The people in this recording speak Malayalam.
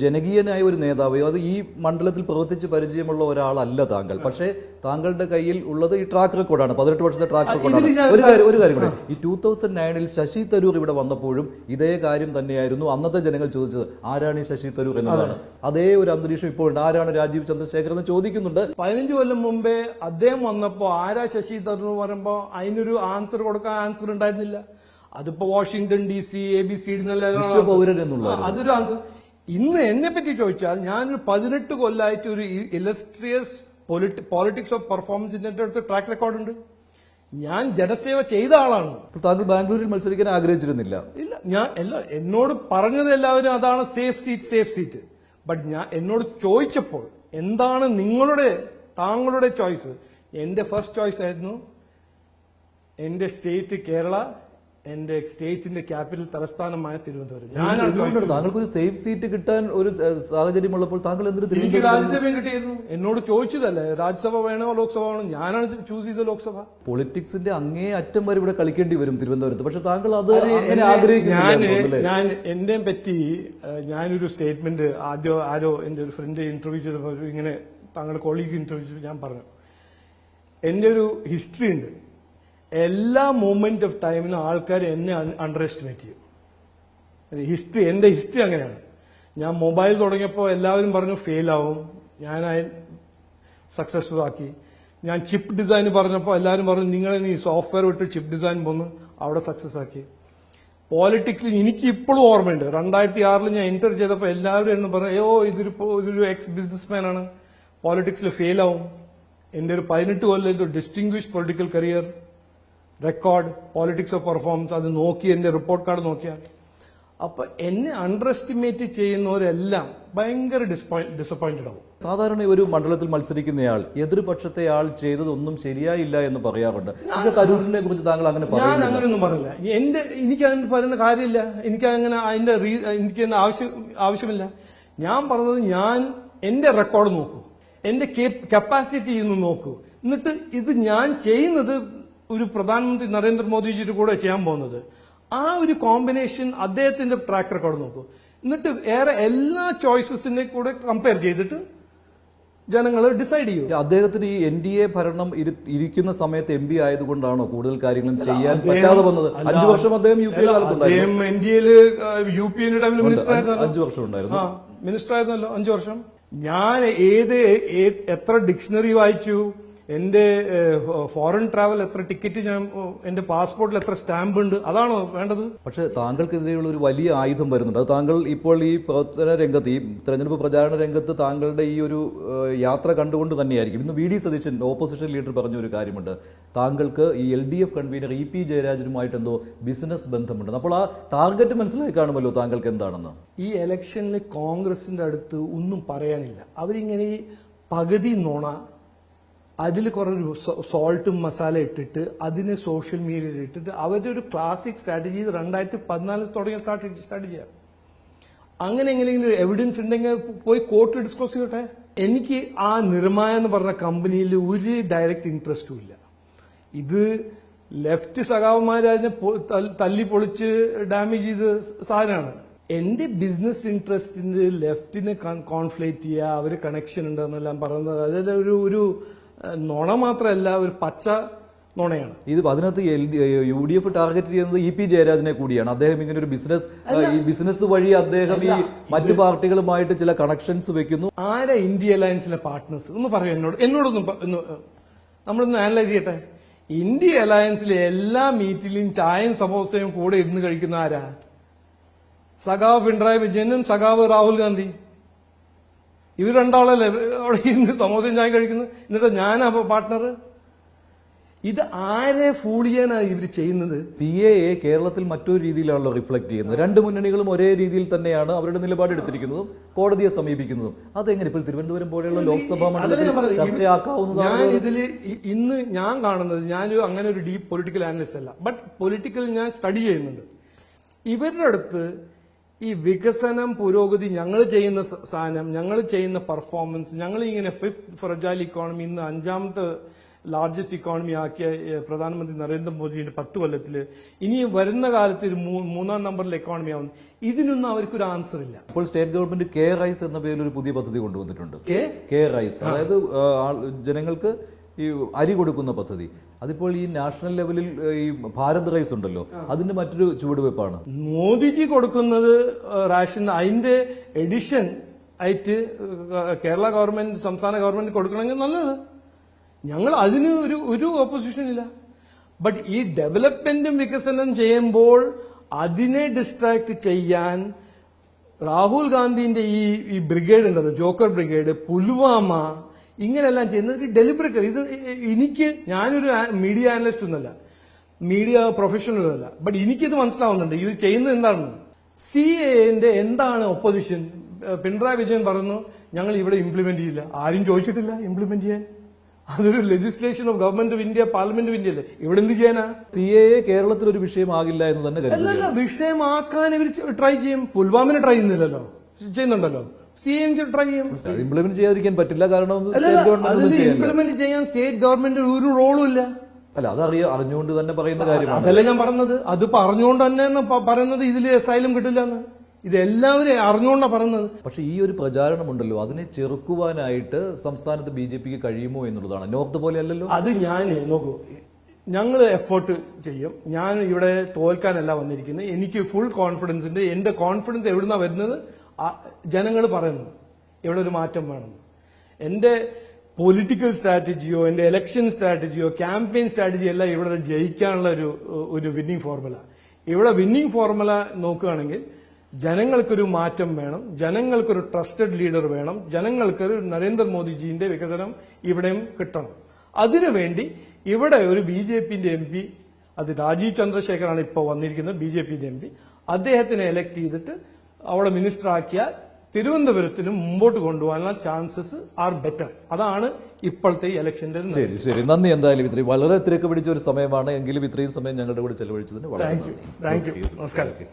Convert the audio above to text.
ജനകീയനായ ഒരു നേതാവയോ അത് ഈ മണ്ഡലത്തിൽ പ്രവർത്തിച്ച് പരിചയമുള്ള ഒരാളല്ല താങ്കൾ. പക്ഷേ താങ്കളുടെ കയ്യിൽ ഉള്ളത് ഈ ട്രാക്ക് റെക്കോർഡാണ് പതിനെട്ട് വർഷത്തെ ട്രാക്ക് റെക്കോർഡാണ് ഒരു കാര്യം ഒരു കാര്യം കൂടെ. ഈ ടൂ തൗസൻഡ് നയനിൽ ശശി തരൂർ ഇവിടെ വന്നപ്പോഴും ഇതേ കാര്യം തന്നെയായിരുന്നു അന്നത്തെ ജനങ്ങൾ ചോദിച്ചത്. ആരാണ് ഈ ശശി തരൂർ എന്നതാണ്. അതേ. ഒരു അന്തരീക്ഷം ഇപ്പോൾ ഉണ്ട്. ആരാണ് രാജീവ് ചന്ദ്രശേഖർ എന്ന് ചോദിക്കുന്നുണ്ട്. പതിനഞ്ച് കൊല്ലം മുമ്പേ അദ്ദേഹം വന്നപ്പോൾ ആരാ ശശി തരൂർ എന്ന് പറയുമ്പോ അതിനൊരു ആൻസർ കൊടുക്കാൻ ആൻസർ ഉണ്ടായിരുന്നില്ല. അതിപ്പോ Washington D C A B C അതൊരു ആൻസർ ഇന്ന് എന്നെ പറ്റി ചോദിച്ചാൽ ഞാനൊരു പതിനെട്ട് കൊല്ലമായിട്ട് ഒരു ഇലസ്ട്രിയസ് പോളിറ്റിക്സ് ഓഫ് പെർഫോമൻസിന്റെ അടുത്ത് ട്രാക്ക് റെക്കോർഡ് ഉണ്ട്. ഞാൻ ജനസേവ ചെയ്ത ആളാണ്. താങ്കൾ ബാംഗ്ലൂരിൽ മത്സരിക്കാൻ ആഗ്രഹിച്ചിരുന്നില്ല? ഇല്ല ഞാൻ എല്ലാ എന്നോട് പറഞ്ഞത് എല്ലാവരും അതാണ് safe seat safe seat but ഞാൻ എന്നോട് ചോദിച്ചപ്പോൾ എന്താണ് നിങ്ങളുടെ താങ്കളുടെ ചോയ്സ് എന്റെ ഫസ്റ്റ് ചോയ്സ് ആയിരുന്നു എന്റെ സ്റ്റേറ്റ് കേരള എന്റെ സ്റ്റേറ്റിന്റെ ക്യാപിറ്റൽ തലസ്ഥാനമായ തിരുവനന്തപുരം. ഞാൻ താങ്കൾക്ക് ഒരു സേഫ് സീറ്റ് കിട്ടാൻ ഒരു സാഹചര്യം ഉള്ളപ്പോൾ താങ്കൾ എന്തിനു എനിക്ക് രാജ്യസഭയും കിട്ടിയിരുന്നു. എന്നോട് ചോദിച്ചതല്ലേ രാജ്യസഭ വേണോ ലോക്സഭ വേണോ? ഞാനാണ് ചൂസ് ചെയ്ത ലോക്സഭ. പൊളിറ്റിക്സിന്റെ അങ്ങേ അറ്റം വരെ ഇവിടെ കളിക്കേണ്ടി വരും തിരുവനന്തപുരത്ത്. പക്ഷെ താങ്കൾ അത് അങ്ങനെ എന്നെ- ഞാൻ എന്ന് പറ്റി ഞാനൊരു സ്റ്റേറ്റ്മെന്റ് ആദ്യം ആരോ എന്റെ ഒരു ഫ്രണ്ട് ഇന്റർവ്യൂ ചെയ്തപ്പോൾ ഇങ്ങനെ താങ്കളുടെ കൊളീഗ് ഇന്റർവ്യൂ ഞാൻ പറഞ്ഞു. എന്റെ ഒരു ഹിസ്റ്ററി ഉണ്ട്. എല്ലാ മൂമെന്റ് ഓഫ് ടൈമിലും ആൾക്കാർ എന്നെ അണ്ടർ എസ്റ്റിമേറ്റ് ചെയ്യും. ഹിസ്റ്ററി എന്റെ ഹിസ്റ്ററി അങ്ങനെയാണ്. ഞാൻ മൊബൈൽ തുടങ്ങിയപ്പോൾ എല്ലാവരും പറഞ്ഞു ഫെയിൽ ആവും. ഞാൻ സക്സസ്ഫുൾ ആക്കി. ഞാൻ ചിപ്പ് ഡിസൈൻ പറഞ്ഞപ്പോൾ എല്ലാവരും പറഞ്ഞു നിങ്ങൾ ഈ സോഫ്റ്റ്വെയർ വിട്ട് ചിപ്പ് ഡിസൈൻ പോന്ന് അവിടെ സക്സസ് ആക്കി. പോളിറ്റിക്സിൽ എനിക്ക് ഇപ്പോഴും ഓർമ്മയുണ്ട്. രണ്ടായിരത്തി ആറിൽ ഞാൻ എന്റർ ചെയ്തപ്പോൾ എല്ലാവരും എന്ന് പറഞ്ഞു അയ്യോ ഇതൊരു ഇതൊരു എക്സ് ബിസിനസ്മാൻ ആണ്. പോളിറ്റിക്സിൽ ഫെയിൽ ആവും. എന്റെ ഒരു പതിനെട്ട് കൊല്ലം distinguish political career record politics of performance അത് നോക്കി എന്റെ റിപ്പോർട്ട് കാർഡ് നോക്കിയാൽ. അപ്പൊ എന്നെ അണ്ടർ എസ്റ്റിമേറ്റ് ചെയ്യുന്നവരെല്ലാം ഭയങ്കര ഡിസപ്പോയിന്റഡ് ആവും. സാധാരണ ഒരു മണ്ഡലത്തിൽ മത്സരിക്കുന്നയാൾ എതിർപക്ഷത്തെ ആൾ ചെയ്തതൊന്നും ശരിയായില്ല എന്ന് പറയാറുണ്ട്. പക്ഷെ തരൂരിനെ കുറിച്ച് താങ്കൾ അങ്ങനെ ഞാൻ അങ്ങനെ അങ്ങനെയൊന്നും പറയില്ല. എന്റെ എനിക്ക് അതിന് പറയുന്ന കാര്യമില്ല. എനിക്ക് അങ്ങനെ അതിന്റെ എനിക്ക് അതിന്റെ ആവശ്യം ആവശ്യമില്ല. ഞാൻ പറഞ്ഞത് ഞാൻ എന്റെ റെക്കോർഡ് നോക്കൂ. എന്റെ കപ്പാസിറ്റി ഇന്ന് നോക്കൂ. എന്നിട്ട് ഇത് ഞാൻ ചെയ്യുന്നത് ഒരു പ്രധാനമന്ത്രി നരേന്ദ്രമോദിജിയുടെ കൂടെ ചെയ്യാൻ പോകുന്നത്. ആ ഒരു കോമ്പിനേഷൻ അദ്ദേഹത്തിന്റെ ട്രാക്ക് റെക്കോർഡ് നോക്കൂ. എന്നിട്ട് ഏറെ എല്ലാ ചോയ്സസിനെ കൂടെ കമ്പയർ ചെയ്തിട്ട് ജനങ്ങൾ ഡിസൈഡ് ചെയ്യും. അദ്ദേഹത്തിന് ഈ എൻ ഡി എ ഭരണം ഇരിക്കുന്ന സമയത്ത് എം പി ആയതുകൊണ്ടാണോ കൂടുതൽ കാര്യങ്ങളും ചെയ്യാൻ പറ്റാതെ വന്നത്? അഞ്ചു വർഷം അദ്ദേഹം യു പി അദ്ദേഹം യു പി ടൈമിൽ മിനിസ്റ്റർ ആയിരുന്നു അഞ്ചു വർഷം ഉണ്ടായിരുന്നു. മിനിസ്റ്റർ ആയിരുന്നല്ലോ അഞ്ചു വർഷം. ഞാൻ ഏത് എത്ര ഡിക്ഷണറി വായിച്ചു? എന്റെ ഫോറിൻ ട്രാവൽ എത്ര ടിക്കറ്റ് ഞാൻ എന്റെ പാസ്പോർട്ടിൽ എത്ര സ്റ്റാമ്പ് ഉണ്ട് അതാണോ വേണ്ടത്? പക്ഷെ താങ്കൾക്കെതിരെയുള്ള ഒരു വലിയ ആയുധം വരുന്നുണ്ട്. അത് താങ്കൾ ഇപ്പോൾ ഈ പ്രവർത്തന രംഗത്ത് ഈ തെരഞ്ഞെടുപ്പ് പ്രചാരണ രംഗത്ത് താങ്കളുടെ ഈ ഒരു യാത്ര കണ്ടുകൊണ്ട് തന്നെയായിരിക്കും. ഇന്ന് V D Satheesan opposition leader പറഞ്ഞ ഒരു കാര്യമുണ്ട്. താങ്കൾക്ക് ഈ L D F convener E P ജയരാജനുമായിട്ട് എന്തോ ബിസിനസ് ബന്ധമുണ്ട്. അപ്പോൾ ആ ടാർഗറ്റ് മനസ്സിലായി കാണുമല്ലോ താങ്കൾക്ക് എന്താണെന്ന്? ഈ ഇലക്ഷനിൽ കോൺഗ്രസിന്റെ അടുത്ത് ഒന്നും പറയാനില്ല. അവരിങ്ങനെ പകുതി നുണ അതിൽ കുറെ സോൾട്ടും മസാല ഇട്ടിട്ട് അതിനെ സോഷ്യൽ മീഡിയയിൽ ഇട്ടിട്ട് അവരുടെ ഒരു ക്ലാസിക് സ്ട്രാറ്റജി രണ്ടായിരത്തി പതിനാലിൽ തുടങ്ങിയ സ്ട്രാറ്റജിയാണ് അങ്ങനെ എങ്ങനെയെങ്കിലും എവിഡൻസ് ഉണ്ടെങ്കിൽ പോയി കോർട്ട് ഡിസ്ക്ലോസ് ചെയ്യട്ടെ. എനിക്ക് ആ നിർമായ എന്ന് പറഞ്ഞ കമ്പനിയിൽ ഒരു ഡയറക്റ്റ് ഇൻട്രസ്റ്റും ഇല്ല. ഇത് ലെഫ്റ്റ് സഖാവന്മാർ അതിനെ തല്ലി പൊളിച്ച് ഡാമേജ് ചെയ്ത സാധനമാണ്. എന്റെ ബിസിനസ് ഇൻട്രസ്റ്റിന് ലെഫ്റ്റിന് കോൺഫ്ലേറ്റ് ചെയ്യുക അവർ കണക്ഷൻ ഉണ്ടെന്നെല്ലാം പറയുന്നത് അതിൽ ഒരു ഒരു നുണ മാത്രമല്ല ഒരു പച്ച നുണയാണ്. ഇത് അതിനകത്ത് യു ഡി എഫ് ടാർഗറ്റ് ചെയ്യുന്നത് ഇ പി ജയരാജനെ കൂടിയാണ്. അദ്ദേഹം ഇങ്ങനെ ഒരു ബിസിനസ് ഈ ബിസിനസ് വഴി അദ്ദേഹം ഈ മറ്റു പാർട്ടികളുമായിട്ട് ചില കണക്ഷൻസ് വെക്കുന്നു. ആരാ ഇന്ത്യ അലയൻസിലെ പാർട്ട്നേഴ്സ് ഒന്ന് പറയൂ എന്നോട്. എന്നോടൊന്നും നമ്മളൊന്ന് അനലൈസ് ചെയ്യട്ടെ? ഇന്ത്യ അലയൻസിലെ എല്ലാ മീറ്റിലും ചായയും സമോസയും കൂടെ ഇരുന്ന് കഴിക്കുന്ന ആരാ? സഖാവ് പിണറായി വിജയനും സഖാവ് രാഹുൽ ഗാന്ധി. ഇവർ രണ്ടാളല്ലേ? അവിടെ ഇന്ന് സമോസയും ഞാൻ കഴിക്കുന്നത് എന്നിട്ട് ഞാനാ പാർട്ട്ണർ ഇത് ആരെ ഫൂൾ ചെയ്യാനാണ് ഇവർ ചെയ്യുന്നത്? സി എ എ കേരളത്തിൽ മറ്റൊരു രീതിയിലാണല്ലോ റിഫ്ലക്ട് ചെയ്യുന്നത്. രണ്ട് മുന്നണികളും ഒരേ രീതിയിൽ തന്നെയാണ് അവരുടെ നിലപാട് എടുത്തിരിക്കുന്നതും കോടതിയെ സമീപിക്കുന്നതും. അതെങ്ങനെ? ഇപ്പോൾ തിരുവനന്തപുരം പോലെയുള്ള ലോക്സഭാ മണ്ഡലത്തിൽ പറഞ്ഞത്. ഞാൻ ചർച്ചയാക്കാവുന്നതാണ് ഇതിൽ ഇന്ന് ഞാൻ കാണുന്നത് ഞാനൊരു അങ്ങനെ ഒരു ഡീപ്പ് പൊളിറ്റിക്കൽ അനലിസ്റ്റ് അല്ല. ബട്ട് പൊളിറ്റിക്കൽ ഞാൻ സ്റ്റഡി ചെയ്യുന്നുണ്ട്. ഇവരുടെ അടുത്ത് ഈ വികസനം പുരോഗതി ഞങ്ങൾ ചെയ്യുന്ന സാധനം ഞങ്ങൾ ചെയ്യുന്ന പെർഫോമൻസ് ഞങ്ങൾ ഇങ്ങനെ ഫിഫ്ത് ഫ്രജാൽ ഇക്കോണമി ഇന്ന് അഞ്ചാമത്തെ ലാർജസ്റ്റ് ഇക്കോണമി ആക്കിയ പ്രധാനമന്ത്രി നരേന്ദ്രമോദിയുടെ പത്ത് കൊല്ലത്തിൽ ഇനി വരുന്ന കാലത്ത് ഒരു മൂന്നാം നമ്പറിലെ എക്കോണമി ആവും. ഇതിനൊന്നും അവർക്കൊരു ആൻസർ ഇല്ല. ഇപ്പോൾ സ്റ്റേറ്റ് ഗവൺമെന്റ് കെ റൈസ് എന്ന പേരിൽ ഒരു പുതിയ പദ്ധതി കൊണ്ടുവന്നിട്ടുണ്ട്. കെ? റൈസ്. അതായത് ജനങ്ങൾക്ക് ഈ അരി കൊടുക്കുന്ന പദ്ധതി. അതിപ്പോൾ ഈ നാഷണൽ ലെവലിൽ ഈ ഭാരത് റൈസ് ഉണ്ടല്ലോ അതിന്റെ മറ്റൊരു ചുവടുവെപ്പാണ് മോദിജി കൊടുക്കുന്നത് റേഷൻ അതിന്റെ എഡിഷൻ ആയിട്ട് കേരള ഗവൺമെന്റ് സംസ്ഥാന ഗവൺമെന്റ് കൊടുക്കണമെങ്കിൽ നല്ലത്. ഞങ്ങൾ അതിന് ഒരു ഒരു ഓപ്പോസിഷൻ ഇല്ല. ബട്ട് ഈ ഡെവലപ്മെന്റും വികസനം ചെയ്യുമ്പോൾ അതിനെ ഡിസ്ട്രാക്ട് ചെയ്യാൻ രാഹുൽ ഗാന്ധിന്റെ ഈ ഈ ബ്രിഗേഡ് ഉണ്ടല്ലോ ജോക്കർ ബ്രിഗേഡ് പുൽവാമ ഇങ്ങനെല്ലാം ചെയ്യുന്നത്. ഡെലിബറേറ്റ് ഇത് എനിക്ക് ഞാനൊരു മീഡിയ ആനലിസ്റ്റ് ഒന്നല്ല മീഡിയ പ്രൊഫഷണൽ അല്ല ബട്ട് എനിക്കിത് മനസ്സിലാവുന്നുണ്ട്. ഇത് ചെയ്യുന്നത് എന്താണ് സി എന്റെ എന്താണ് ഒപ്പോസിഷൻ പിണറായി വിജയൻ പറഞ്ഞു ഞങ്ങൾ ഇവിടെ ഇംപ്ലിമെന്റ് ചെയ്യില്ല. ആരും ചോദിച്ചിട്ടില്ല ഇംപ്ലിമെന്റ് ചെയ്യാൻ. അതൊരു legislation of government of India parliament of India അല്ലേ? ഇവിടെ എന്ത് ചെയ്യാനാ? സി എ കേരളത്തിൽ ഒരു വിഷയമാകില്ല എന്ന് തന്നെ അല്ലല്ല വിഷയമാക്കാൻ ഇവർ ട്രൈ ചെയ്യും. പുൽവാമിനെ ട്രൈ ചെയ്യുന്നില്ലല്ലോ. ചെയ്യുന്നുണ്ടല്ലോ. സി എം ട്രൈ ചെയ്യും. ഇംപ്ലിമെന്റ് ചെയ്യാതിരിക്കാൻ പറ്റില്ല. കാരണം ഇംപ്ലിമെന്റ് ചെയ്യാൻ സ്റ്റേറ്റ് ഗവൺമെന്റ് ഒരു റോളും ഇല്ല. അല്ല അതറിയ അറിഞ്ഞുകൊണ്ട് തന്നെ പറയുന്ന കാര്യമാണ്. അതല്ല ഞാൻ പറഞ്ഞത്. അത് പറഞ്ഞുകൊണ്ട് തന്നെ പറയുന്നത് ഇതിൽ അസൈലം കിട്ടില്ല എന്ന് ഇതെല്ലാവരും അറിഞ്ഞുകൊണ്ടാണ് പറയുന്നത്. പക്ഷെ ഈ ഒരു പ്രചാരണമുണ്ടല്ലോ. അതിനെ ചെറുക്കുവാനായിട്ട് സംസ്ഥാനത്ത് ബി ജെ പിക്ക് കഴിയുമോ എന്നുള്ളതാണ്. നോർത്ത് പോലെ അല്ലല്ലോ. അത് ഞാൻ നോക്കൂ. ഞങ്ങൾ എഫേർട്ട് ചെയ്യും. ഞാൻ ഇവിടെ തോൽക്കാനല്ല വന്നിരിക്കുന്നത്. എനിക്ക് ഫുൾ കോൺഫിഡൻസ് ഉണ്ട് എന്റെ കോൺഫിഡൻസ് എവിടുന്നാ വരുന്നത്? ജനങ്ങൾ പറയുന്നു ഇവിടെ ഒരു മാറ്റം വേണം. എന്റെ പൊളിറ്റിക്കൽ സ്ട്രാറ്റജിയോ എന്റെ ഇലക്ഷൻ സ്ട്രാറ്റജിയോ ക്യാമ്പയിൻ സ്ട്രാറ്റജിയോ എല്ലാം ഇവിടെ ജയിക്കാനുള്ള ഒരു ഒരു വിന്നിംഗ് ഫോർമുല ഇവിടെ വിന്നിംഗ് ഫോർമുല നോക്കുകയാണെങ്കിൽ ജനങ്ങൾക്കൊരു മാറ്റം വേണം ജനങ്ങൾക്കൊരു ട്രസ്റ്റഡ് ലീഡർ വേണം ജനങ്ങൾക്കൊരു നരേന്ദ്രമോദിജിന്റെ വികസനം ഇവിടെയും കിട്ടണം. അതിനുവേണ്ടി ഇവിടെ ഒരു ബി ജെ പിന്റെ എം പി അത് രാജീവ് ചന്ദ്രശേഖറാണ് ഇപ്പോൾ വന്നിരിക്കുന്നത് ബി ജെ പിന്റെ എം പി അദ്ദേഹത്തിനെ എലക്ട് ചെയ്തിട്ട് അവിടെ മിനിസ്റ്റർ ആക്കിയാൽ തിരുവനന്തപുരത്തിന് മുമ്പോട്ട് കൊണ്ടുപോകാനുള്ള ചാൻസസ് ആർ ബെറ്റർ അതാണ് ഇപ്പോഴത്തെ ഈ ഇലക്ഷന്റെ ശരി ശരി. നന്ദി എന്തായാലും ഇത്രയും. വളരെ തിരക്ക് പിടിച്ച ഒരു സമയമാണ്. എങ്കിലും ഇത്രയും സമയം ഞങ്ങളുടെ കൂടെ ചെലവഴിച്ചതിന് വളരെ താങ്ക് യു താങ്ക് യു നമസ്കാരം.